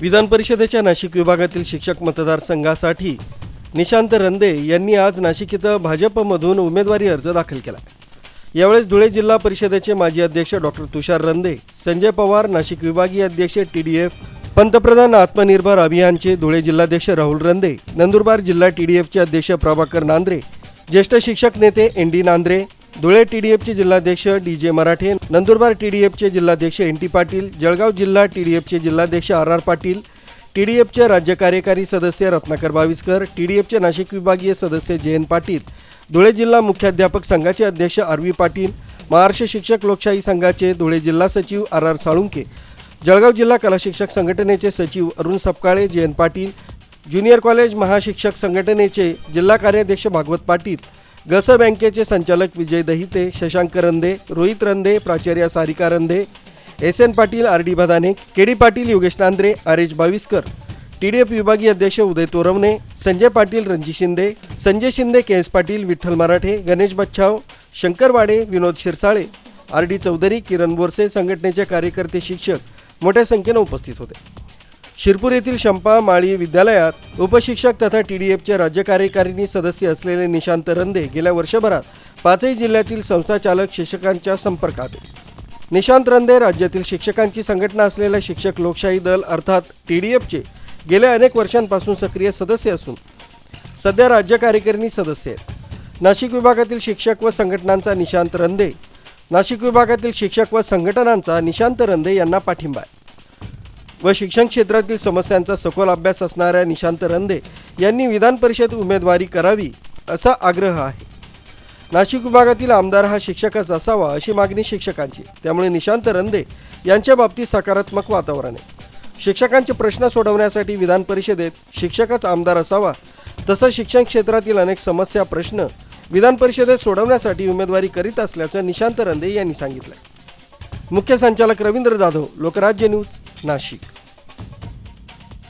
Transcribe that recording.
विधान परिषदेच्या नाशिक विभागातील शिक्षक मतदारसंघासाठी निशांत रंदे यांनी आज नाशिक इथं भाजपमधून उमेदवारी अर्ज दाखल केला. यावेळेस धुळे जिल्हा परिषदेचे माजी अध्यक्ष डॉक्टर तुषार रंदे संजय पवार नाशिक विभागीय अध्यक्ष टी डी एफ पंतप्रधान आत्मनिर्भर अभियानचे धुळे जिल्हाध्यक्ष राहुल रंदे नंदुरबार जिल्हा टी डी एफचे अध्यक्ष प्रभाकर नांद्रे ज्येष्ठ शिक्षक नेते N D Nandre Dhule T D एफचे जिल्हाध्यक्ष D J Marathe Nandurbar T D एफचे जिल्हाध्यक्ष एन टी पाटील जळगाव जिल्हा टी डी एफचे जिल्हाध्यक्ष R R Patil T D एफचे राज्य कार्यकारी सदस्य रत्नाकर बाविस्कर टी डी एफचे नाशिक विभागीय सदस्य जे एन पाटील धुळे जिल्हा मुख्याध्यापक संघाचे अध्यक्ष आर व्ही पाटील महाराष्ट्र शिक्षक लोकशाही संघाचे धुळे जिल्हा सचिव आर आर साळुंके जळगाव जिल्हा कला शिक्षक संघटनेचे सचिव Arun Sapkale J N Patil junior college महाशिक्षक संघटनेचे जिल्हा कार्याध्यक्ष भागवत पाटील गस बँकेचे संचालक विजय दहिते शशांक रंदे रोहित रंदे प्राचार्य Sarika Rande S N Patil R D Bhadane K D Patil Yogesh Nandre R H Baviskar. T D F विभागीय अध्यक्ष Uday Torvane Sanjay Patil Ranji Shinde Sanjay Shinde K S Patil Vitthal Marathe Ganesh Bachhav Shankar Wade Vinod Shirsale R D Chaudhari Kiran Borse संघटनेचे कार्यकर्ते शिक्षक मोठ्या संख्येनं उपस्थित होते. शिरपूर येथील शंपा माळी विद्यालयात उपशिक्षक तथा टी डी एफचे राज्य कार्यकारिणी सदस्य असलेले निशांत रंदे गेल्या वर्षभरात पाचही जिल्ह्यातील संस्थाचालक शिक्षकांच्या संपर्कात निशांत रंदे राज्यातील शिक्षकांची संघटना असलेल्या शिक्षक लोकशाही दल अर्थात टी डी एफचे गेल्या अनेक वर्षांपासून सक्रिय सदस्य असून सध्या राज्य कार्यकारिणी सदस्य आहेत. नाशिक विभागातील शिक्षक व संघटनांचा निशांत रंदे नाशिक विभागातील शिक्षक व संघटनांचा निशांत रंदे यांना पाठिंबा आहे. व शिक्षण क्षेत्रातील समस्यांचा सखोल अभ्यास असणाऱ्या निशांत रंदे यांनी विधान परिषद उमेदवारी करावी असा आग्रह आहे. नाशिक विभागातील आमदार हा शिक्षकच असावा अशी मागणी शिक्षकांची. त्यामुळे निशांत रंदे यांच्या बाबतीत सकारात्मक वातावरण आहे. शिक्षकांचे प्रश्न सोडवण्यासाठी विधान परिषदेत शिक्षकच आमदार असावा तसंच शिक्षण क्षेत्रातील अनेक समस्या प्रश्न विधान परिषदेत सोडवण्यासाठी उमेदवारी करीत असल्याचं निशांत रंदे यांनी सांगितलं मुख्य संचालक रवींद्र जाधव लोकराज्य न्यूज. नाशिक